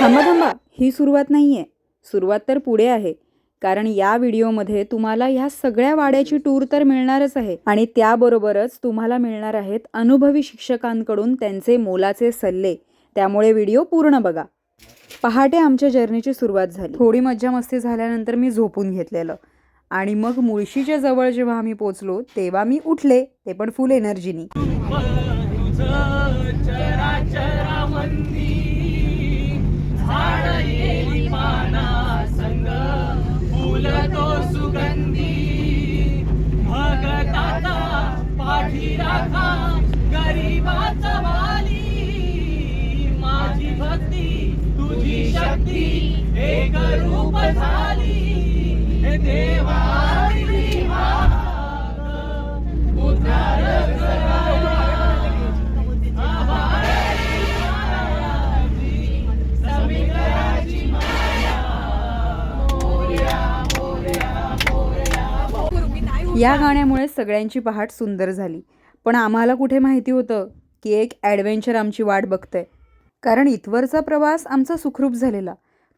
थांबा थांबा. ही सुरुवात नाही आहे सुरुवात तर पुढे आहे. कारण या व्हिडिओमध्ये तुम्हाला ह्या सगळ्या वाड्याची टूर तर मिळणारच आहे. आणि त्याबरोबरच तुम्हाला मिळणार आहेत अनुभवी शिक्षकांकडून त्यांचे मोलाचे सल्ले. त्यामुळे व्हिडिओ पूर्ण बघा. पहाटे आमच्या जर्नीची सुरुवात झाली. थोडी मज्जा मस्ती झाल्यानंतर मी झोपून घेतलेलं. आणि मग मुळशीच्या जवळ जेव्हा आम्ही पोचलो तेव्हा मी उठले ते पण फुल एनर्जीनी या गाण्यामुळे सगळ्यांची पहाट सुंदर झाली. पण आम्हाला कुठे माहिती होतं की एक ॲडव्हेंचर आमची वाट बघतंय? कारण इथवरचा प्रवास आमचा सुखरूप झालेला.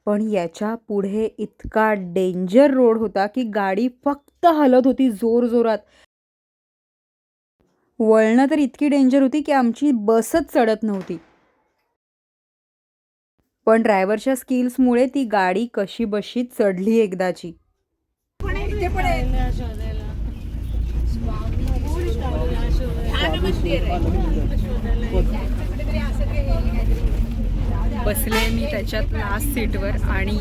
पण याच्यापुढे इतका डेंजर रोड होता की गाडी फक्त हलत होती जोर जोरात. वळणं तर इतकी डेंजर होती की आमची बसच चढत नव्हती. पण ड्रायव्हरच्या स्किल्समुळे ती गाडी कशी बशी चढली एकदाची. बसले मी त्याच्यात लास्ट सीटवर आणि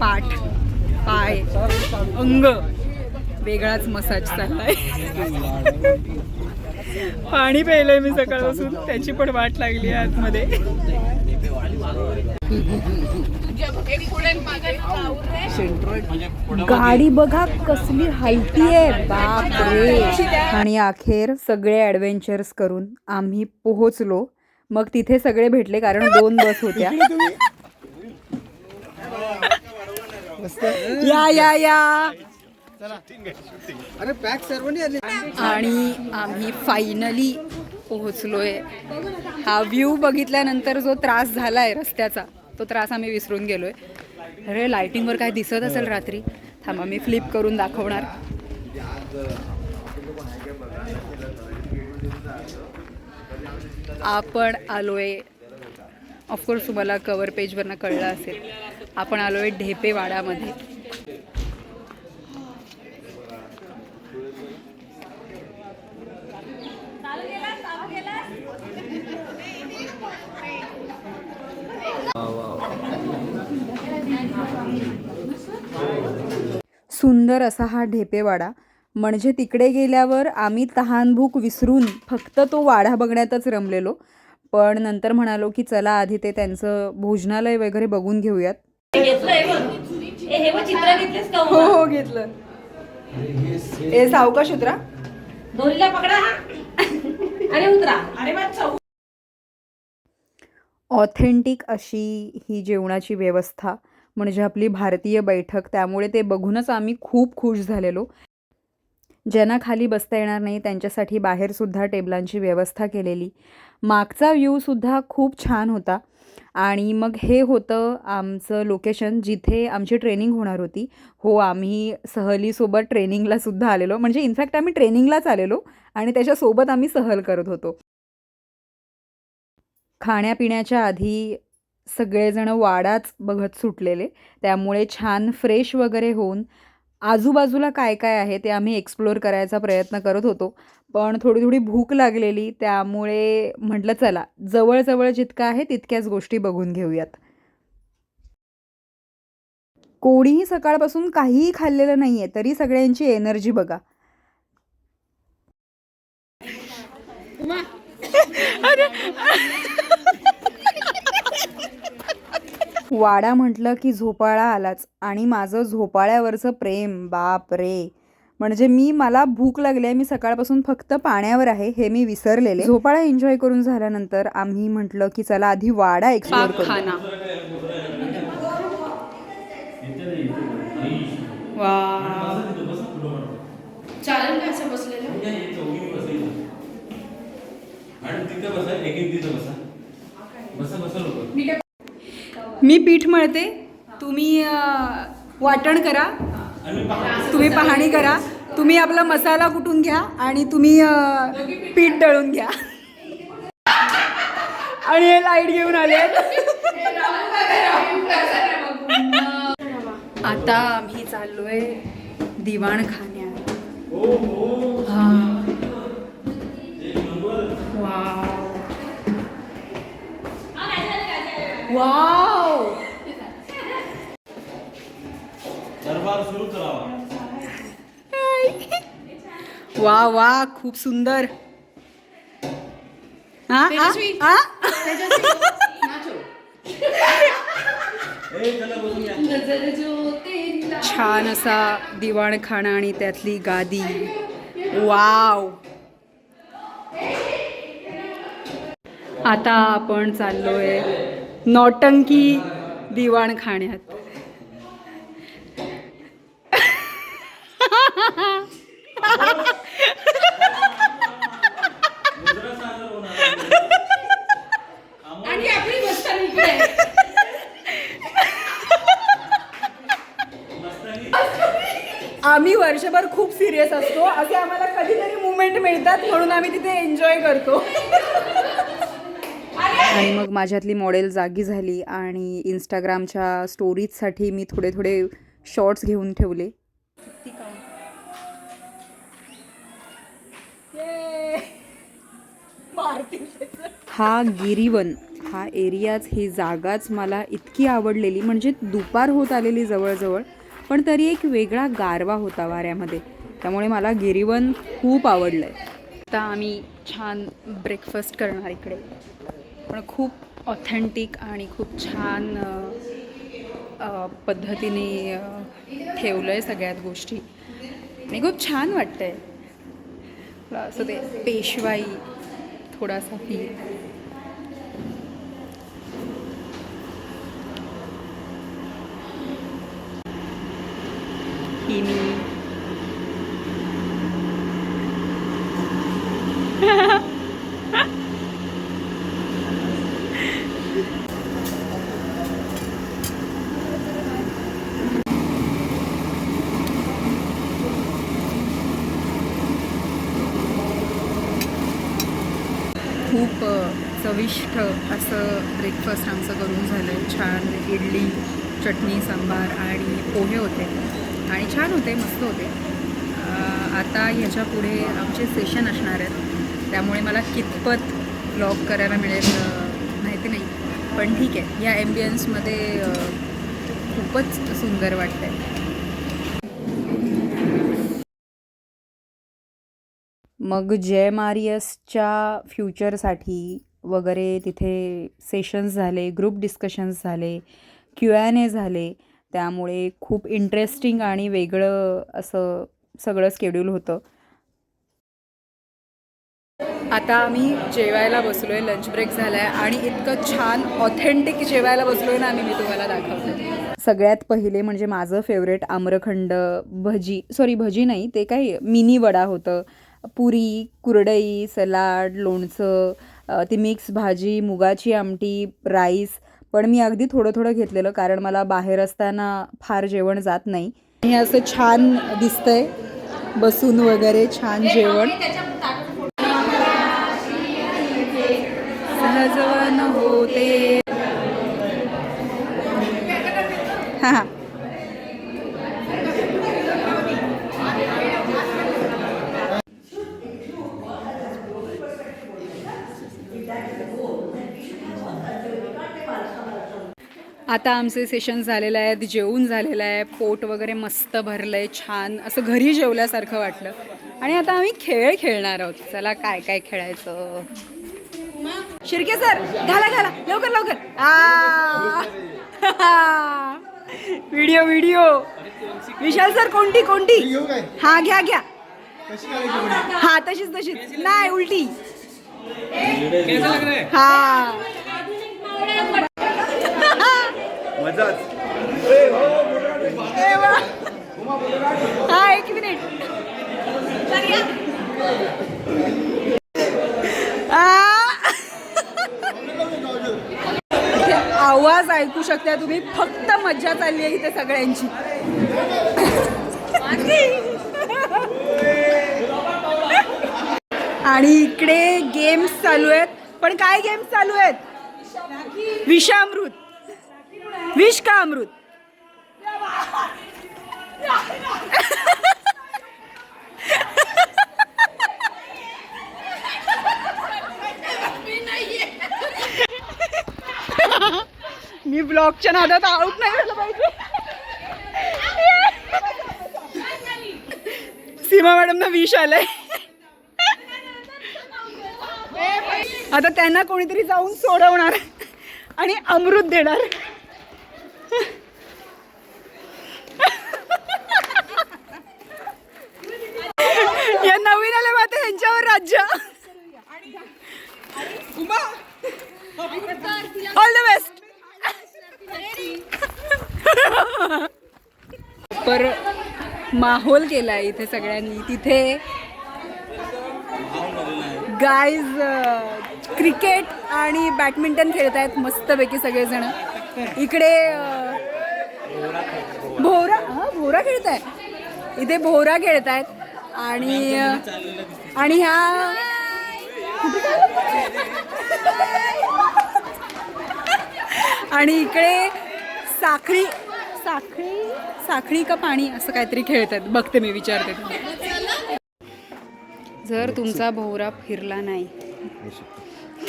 पाठ पाय अंग वेगळाच मसाज चाललाय. पाणी प्यायलंय मी सकाळपासून त्याची पण वाट लागली आहे आतमध्ये. गाडी बघा कसली हलती आहे बाप रे आणि अखेर सगळे ऍडव्हेंचर्स करून आम्ही पोहोचलो. मग तिथे सगळे भेटले कारण दोन बस होत्या. या या या. आणि आम्ही फायनली पोहोचलोय. हा व्ह्यू बघितल्यानंतर जो त्रास झालाय रस्त्याचा तो त्रास आम्ही विसरून गेलोय. अरे लाइटिंगवर काय दिसत असेल रात्री? थांबा मी फ्लिप करून दाखवणार. आपण आलोय. ऑफकोर्स तुम्हाला कवर पेजवरनं कळलं असेल. आपण आलोय ढेपेवाडामध्ये. सुंदर असा हा ढेपेवाडा. म्हणजे तिकडे गेल्यावर आम्ही तहानभूक विसरून फक्त तो वाडा बघण्यातच रमलेलो. पण नंतर म्हणालो की चला आधी ते त्यांचं भोजनालय वगैरे बघून घेऊयात. हे बघ चित्र घेतलेस का हो घेतलं. ए सावकाश उतरा. दोरीला पकडा उतरा. अरे चौ ऑथेंटिक अशी ही जेवणाची व्यवस्था. म्हणजे आपली भारतीय बैठक त्यामुळे ते बघूनच आम्ही खूप खुश झालेलो. ज्यांना खाली बसता येणार नाही त्यांच्यासाठी बाहेरसुद्धा टेबलांची व्यवस्था केलेली. मागचा व्ह्यूसुद्धा खूप छान होता. आणि मग हे होतं आमचं लोकेशन जिथे आमची ट्रेनिंग होणार होती. हो आम्ही सहलीसोबत ट्रेनिंगलासुद्धा आलेलो. म्हणजे इनफॅक्ट आम्ही ट्रेनिंगलाच आलेलो आणि त्याच्यासोबत आम्ही सहल करत होतो. खाण्यापिण्याच्या आधी सगळेजण वाडाच बघत सुटलेले. त्यामुळे छान फ्रेश वगैरे होऊन आजूबाजूला काय काय आहे ते आम्ही एक्सप्लोअर करायचा प्रयत्न करत होतो. पण थोडी थोडी भूक लागलेली त्यामुळे म्हटलं चला जवळजवळ जितकं आहे तितक्याच गोष्टी बघून घेऊयात. कोणीही सकाळपासून काहीही खाल्लेलं नाही आहे तरी सगळ्यांची एनर्जी बघा. वाडा म्हटलं की झोपाळा आलाच आणि माझं झोपाळ्यावरचं प्रेम बाप रे. म्हणजे मी मला भूक लागली आहे मी सकाळपासून फक्त पाण्यावर आहे हे मी विसरलेले. झोपाळा एन्जॉय करून झाल्यानंतर आम्ही म्हटलं की चला आधी वाडा एक्सप्लोर करू मी पीठ मळते. तुम्ही वाटण करा. तुम्ही पाहणी करा. तुम्ही आपला मसाला कुटून घ्या आणि तुम्ही पीठ दळून घ्या. आणि हे लाइट घेऊन आले आता आम्ही चाललोय दिवाण खाण्यात हा. वाव. वाव. वा वा खूप सुंदर. हा, छान असा दिवाणखाना आणि त्यातली गादी. वाव. आता आपण चाललोय नौटंकी दिवाणखान्यात मुद्रा सादर होणार आणि आपली बसताना इकडे आहे. मस्तानी आम्ही वर्षभर खूप सिरियस असतो. असे आम्हाला कधीतरी मुवमेंट मिळतात म्हणून आम्ही तिथे एन्जॉय करतो. आणि मग माझ्यातली मॉडेल जागी झाली आणि इंस्टाग्रामच्या स्टोरीजसाठी मी थोडे थोडे शॉर्ट्स घेऊन ठेवले. हा गिरीवन हा एरियाच ही जागाच मला इतकी आवडलेली. म्हणजे दुपार होत आलेली जवळजवळ पण तरी एक वेगळा गारवा होता वाऱ्यामध्ये. त्यामुळे मला गिरीवन खूप आवडलं आहे आता आम्ही छान ब्रेकफास्ट करणार इकडे. पण खूप ऑथेंटिक आणि खूप छान पद्धतीने ठेवलं आहे सगळ्यात गोष्टी. आणि खूप छान वाटतं आहे असं ते पेशवाई थोडासा फी ही मी खूप चविष्ट असं ब्रेकफास्ट आमचं करून झालं छान इडली चटणी सांबार आणि पोहे होते. आणि छान होते मस्त होते. आता ह्याच्या पुढे आमचे सेशन असणार आहेत. त्यामुळे मला कितपत ब्लॉग करायला मिळेल माहिती नाही. पण ठीक आहे या ॲम्बियन्समध्ये खूपच सुंदर वाटतं आहे मग जय मारियसच्या फ्युचरसाठी वगैरे तिथे सेशन्स झाले ग्रुप डिस्कशन्स झाले क्यू एन ए झाले. त्यामुळे खूप इंटरेस्टिंग आणि वेगळं असं सगळं स्केड्यूल होतं. आता आम्ही जेवायला बसलो आहे लंच ब्रेक झाला आहे आणि इतकं छान ऑथेंटिक जेवायला बसलो आहे ना आम्ही मी तुम्हाला दाखवते. सगळ्यात पहिले म्हणजे माझं फेवरेट आम्रखंड भजी सॉरी भजी नाही ते काय मिनी वडा होतं. पुरी कुरडई सलाड लोणचं ती मिक्स भाजी मुगाची आमटी राईस पण मी अगदी थोडं थोडं घेतलेलं कारण मला बाहेर असताना फार जेवण जात नाही. हे असं छान दिसतंय बसून वगैरे छान जेवण. सहजवन होते. हां. आता आमचे सेशन झालेलं आहे जेवून झालेलं आहे पोट वगैरे मस्त भरलं आहे छान. असं घरी जेवल्यासारखं वाटलं. आणि आता आम्ही खेळ खेळणार आहोत. चला काय काय खेळायचं? शिर्के सर घाला घाला. लवकर लवकर. आ. Video video. विशाल सर कोणती कोणती? हा घ्या घ्या. हा तशीच तशीच. नाही उलटी. हा. मजाच हा एक मिनिट. आवाज ऐकू शकता तुम्ही फक्त मज्जा चालली आहे इथे सगळ्यांची. आणि इकडे गेम्स चालू आहेत. पण काय गेम्स चालू आहेत? विषामृत. विष का अमृत? मी ब्लॉगच्या नादात आऊट नाही झालं पाहिजे. सीमा मॅडमना विष आलंय. आता त्यांना कोणीतरी जाऊन सोडवणार आणि अमृत देणार या नवीन आल्या मात्र राज्य ऑल द बेस्ट पर माहोल केला इथे सगळ्यांनी. तिथे गाईज क्रिकेट आणि बॅडमिंटन खेळत आहेत मस्तपैकी सगळेजण. इकडे भोवरा हा भोवरा खेळत आहे इथे भोवरा खेळत आहेत आणि आणि ह्या आणि इकडे साखळी साखळी साखळी का पाणी असं काहीतरी खेळतात. बघते मी विचारते. जर तुमचा भोवरा फिरला नाही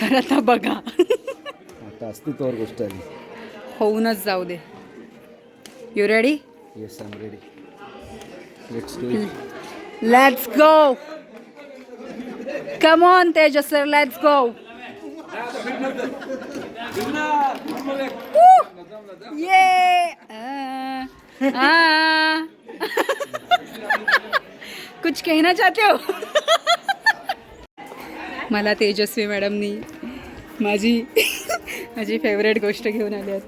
तर आता बघा. आता अस्तित्वावर गोष्ट आली. होऊनच जाऊ दे. You ready yes I am ready let's do come on Tejas sir let's go ये कुछ कहना चाहते हो? मला तेजस्वी मॅडमनी माझी माझी फेवरेट गोष्ट घेऊन आली आहेत.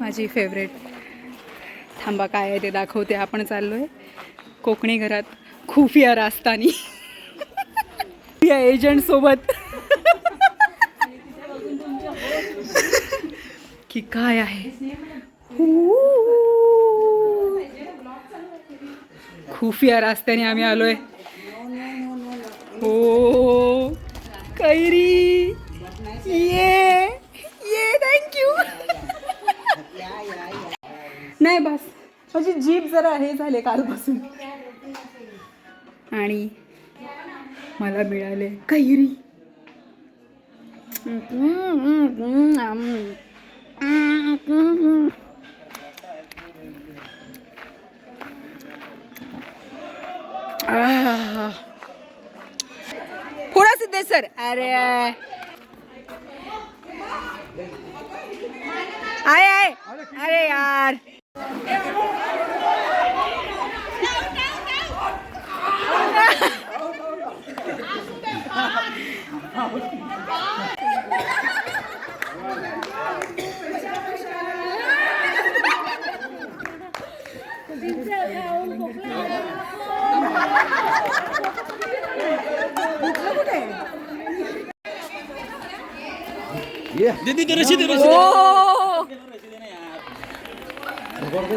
माझी फेवरेट थांबा काय आहे ते दाखवते. आपण चाललो आहे कोकणी घरात. खुफिया रास्तानी या एजंट सोबत. की काय आहे? खुफिया रस्त्याने आम्ही आलोय. हो. कैरी. ये. ये थँक्यू नाही बस. माझी जीप जरा हे झाले कालपासून. आणि मला मिळाले कैरी. थोडा सिद्धेश सर. अरे आय आय अरे यार. 예. 네, 네, 네, 네, 네 그러시, 그러시. काय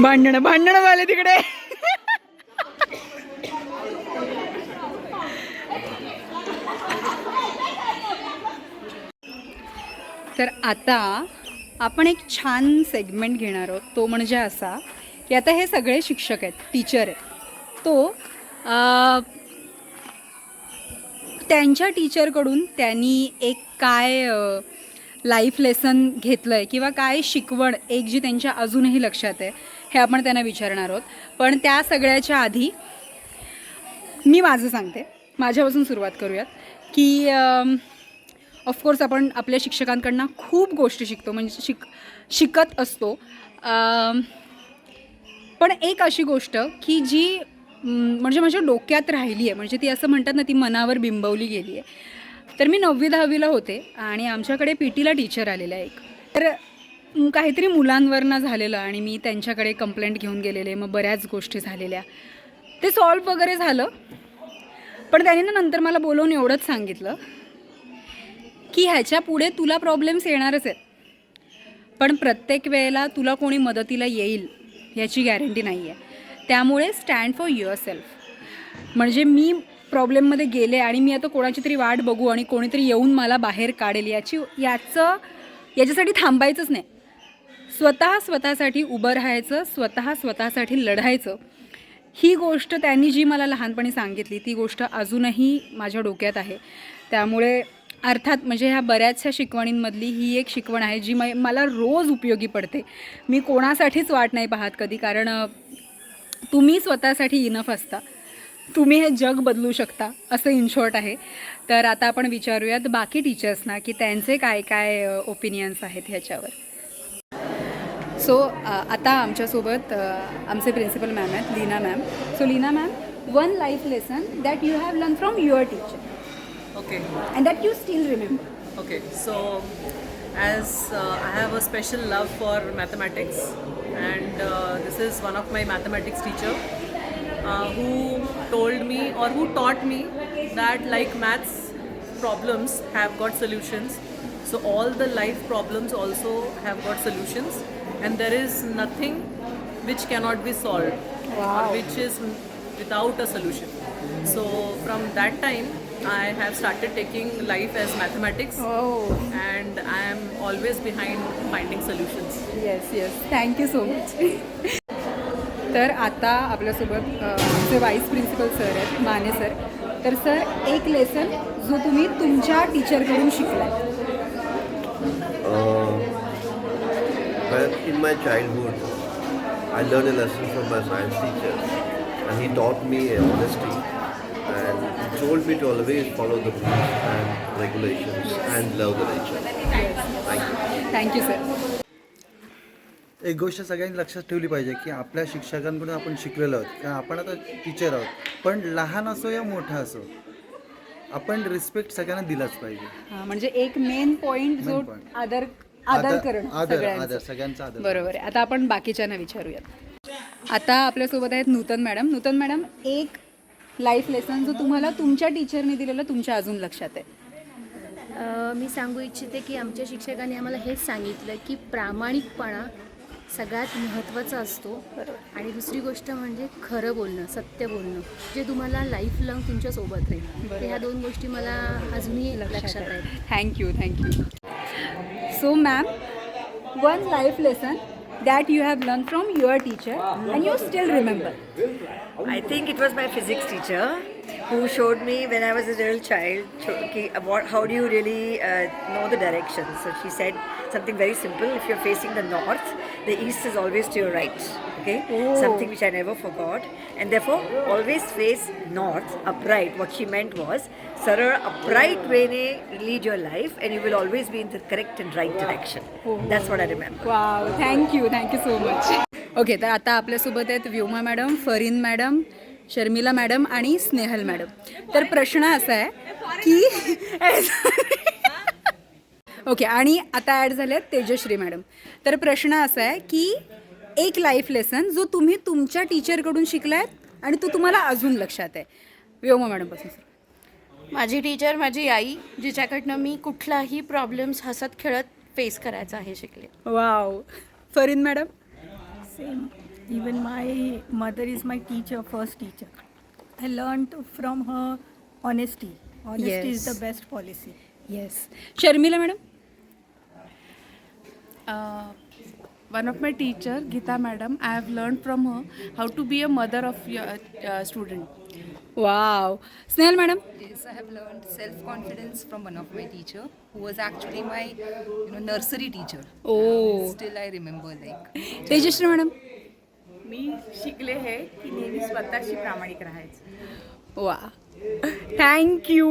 भांडण भांडण झाले तिकडे. तर आता आपण एक छान सेगमेंट घेणार आहोत. तो म्हणजे असा की आता हे सगळे शिक्षक आहेत टीचर आहेत. तो त्यांच्या टीचरकडून त्यांनी एक काय लाईफ लेसन घेतलं आहे किंवा काय शिकवण एक जी त्यांच्या अजूनही लक्षात आहे हे आपण त्यांना विचारणार आहोत. पण त्या सगळ्याच्या आधी मी माझं सांगते. माझ्यापासून सुरुवात करूयात की ऑफकोर्स आपण आपल्या शिक्षकांकडनं खूप गोष्टी शिकतो म्हणजे शिक शिकत असतो. पण एक अशी गोष्ट की जी म्हणजे माझ्या डोक्यात राहिली आहे म्हणजे ती असं म्हणतात ना ती मनावर बिंबवली गेली आहे. तर मी नववी दहावीला होते आणि आमच्याकडे पी टीला टीचर आलेला एक. तर काहीतरी मुलांवरनं झालेलं आणि मी त्यांच्याकडे कंप्लेंट घेऊन गेलेले मग बऱ्याच गोष्टी झालेल्या. ते सॉल्व वगैरे झालं. पण त्याने ना नंतर मला बोलवून एवढंच सांगितलं. की ह्याच्या पुढे तुला प्रॉब्लेम्स येणारच आहेत. पण प्रत्येक वेळेला तुला कोणी मदतीला येईल याची गॅरंटी नाही आहे त्यामुळे स्टँड फॉर युअर सेल्फ म्हणजे मी प्रॉब्लेममध्ये गेले आणि मी आता कोणाची तरी वाट बघू आणि कोणीतरी येऊन मला बाहेर काढेल याची याचं याच्यासाठी थांबायचंच नाही. स्वतः स्वतःसाठी उभं राहायचं स्वतः स्वतःसाठी लढायचं. ही गोष्ट त्यांनी जी मला लहानपणी सांगितली ती गोष्ट अजूनही माझ्या डोक्यात आहे. त्यामुळे अर्थात म्हणजे ह्या बऱ्याचशा शिकवणींमधली ही एक शिकवण आहे जी मै- मला रोज उपयोगी पडते. मी कोणासाठीच वाट नाही पाहत कधी कारण तुम्ही स्वतःसाठी इनफ असता. तुम्ही हे जग बदलू शकता असं इन शॉर्ट आहे. तर आता आपण विचारूयात बाकी टीचर्सना की त्यांचे काय काय ओपिनियन्स आहेत ह्याच्यावर. सो आता आमच्यासोबत आमचे प्रिन्सिपल मॅम आहेत Leena ma'am so Leena ma'am one life lesson that you have learn from your teacher Okay. And that you still remember. Okay. So, as uh, I have a special love for mathematics, and uh, this is one of my mathematics teacher uh, who told me or who taught me that like maths problems have got solutions. So all the life problems also have got solutions, and there is nothing which cannot be solved wow. or which is without a solution. So from that time, I have started taking life as mathematics oh. and I am always behind finding solutions. Yes, yes. Thank you so much. तर आता आपल्यासोबत जे vice principal sir आहेत Mane sir तर sir एक lesson जो तुम्ही तुमच्या टीचरकडून शिकला in my childhood I learn a lesson from my science teacher आणि he top me honestly told me to always follow the rules and regulations and love the nature. Thank you. Thank you sir एक गोष्ट सगळ्यांनी लक्षात ठेवली पाहिजे की आपल्या शिक्षकांकडून आपण शिकलेलो आहोत किंवा आपण आता टीचर आहोत पण लहान असो या मोठा असो आपण रिस्पेक्ट सगळ्यांना दिलाच पाहिजे हां म्हणजे एक मेन पॉइंट जो Main point. आदर आदर करणं आदर सगळ्यांचं. आदर सगळ्यांचा आदर बरोबर आहे आता आपण बाकीच्यांना विचारूयात आता आपल्यासोबत आहेत नूतन मॅडम नूतन मॅडम एक लाईफ लेसन जो तुम्हाला तुमच्या टीचरने दिलेलं तुमच्या अजून लक्षात आहे? अ, मी सांगू इच्छिते की आमच्या शिक्षकांनी आम्हाला हेच सांगितलं की प्रामाणिकपणा सगळ्यात महत्त्वाचा असतो. आणि दुसरी गोष्ट म्हणजे खरं बोलणं सत्य बोलणं जे तुम्हाला लाईफ लॉंग तुमच्यासोबत राहील. तर ह्या दोन गोष्टी मला अजूनही लक्षात आहेत thank you thank you so ma'am one life lesson that you have learned from your teacher and you still remember? I think it was my physics teacher. Who showed me when I was a little child ki, uh, what, how do you really uh, know the direction. So she said something very simple. If you're facing the north, the east is always to your right. Okay, something which I never forgot, and therefore always face north, upright. What she meant was, सरळ upright way lead your life, and you will always be in the correct and right direction. That's what I remember. Wow thank you thank you so much okay तर आता आपल्यासोबत आहेत Vyoma madam Fareen madam Sharmila madam आणि Snehal madam. तर प्रश्न असा आहे की ओके आणि आता ॲड झाले आहेत तेजश्री मॅडम. तर प्रश्न असा आहे की एक लाईफ लेसन जो तुम्ही तुमच्या टीचरकडून शिकलायत आणि तो तुम्हाला अजून लक्षात आहे. व्योमा मॅडमपासून माझी टीचर माझी आई जिच्याकडनं मी कुठलाही प्रॉब्लेम्स हसत खेळत फेस करायचा आहे शिकले. Wow Fareen madam? Same. Even my mother is my teacher, first teacher. I learned from her honesty. Honesty yes. is the best policy. Yes. Sharmila, madam? Uh, one of my teacher, Gita madam, I have learned from her how to be a mother of your uh, student. Wow. Snehal madam? Yes, I have learned self-confidence from one of my teacher who was actually my you know, nursery teacher. Oh. Still I remember like. Tejashri madam? मी शिकले हे की नेहमी स्वतःशी प्रामाणिक राहायचं. वा. Thank you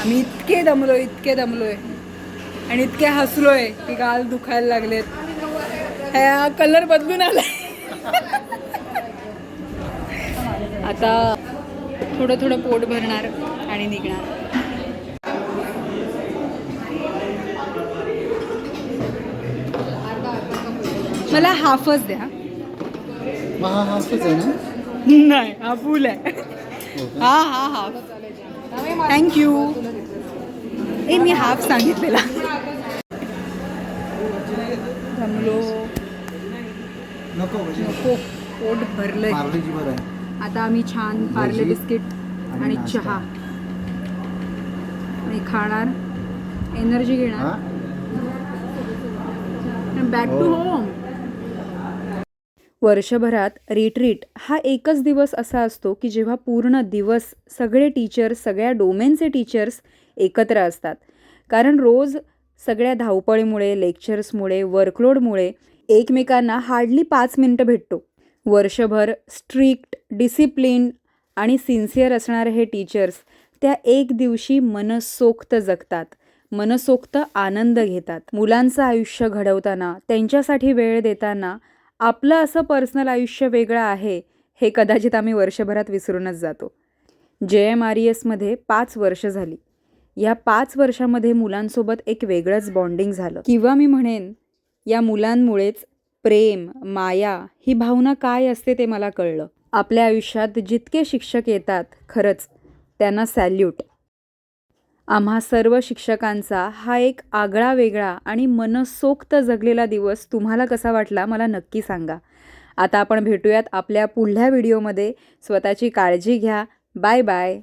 आम्ही इतके दमलोय इतके दमलोय. आणि इतके हसलोय की गाल दुखायला लागलेत. ह्या कलर बदलून आलाय. आता थोडं थोडं पोट भरणार आणि निघणार. मला हाफच द्या. हा हाफच आहे ना? नाही हा फुल आहे. हा हा हाफ थँक्यू ए मी हाफ सांगितलेला. जमलो. नको पोट भरलंय. आता आम्ही छान पार्ले बिस्किट आणि. चहा. आणि खाणार. एनर्जी घेणार. Back to. होम वर्षभरात रिट्रीट हा एकच दिवस असा असतो की जेव्हा पूर्ण दिवस सगळे टीचर्स सगळ्या डोमेनचे टीचर्स एकत्र असतात. कारण रोज सगळ्या धावपळीमुळे लेक्चर्समुळे वर्कलोडमुळे एकमेकांना हार्डली पाच मिनटं भेटतो. वर्षभर स्ट्रिक्ट डिसिप्लिन आणि सिन्सिअर असणारे हे टीचर्स त्या एक दिवशी मनसोक्त जगतात. मनसोक्त आनंद घेतात. मुलांचं आयुष्य घडवताना त्यांच्यासाठी वेळ देताना आपलं असं पर्सनल आयुष्य वेगळं आहे हे कदाचित आम्ही वर्षभरात विसरूनच जातो. जे एम आर ई एसमध्ये पाच वर्ष झाली. या पाच वर्षामध्ये मुलांसोबत एक वेगळंच बॉन्डिंग झालं. किंवा मी म्हणेन या मुलांमुळेच प्रेम माया ही भावना काय असते ते मला कळलं. आपल्या आयुष्यात जितके शिक्षक येतात खरंच त्यांना सॅल्यूट आम्हा सर्व शिक्षकांचा हा एक आगळा वेगळा आणि मनसोक्त जगलेला दिवस तुम्हाला कसा वाटला मला नक्की सांगा. आता आपण भेटूयात आपल्या पुढल्या व्हिडिओमध्ये. स्वतःची काळजी घ्या. Bye bye.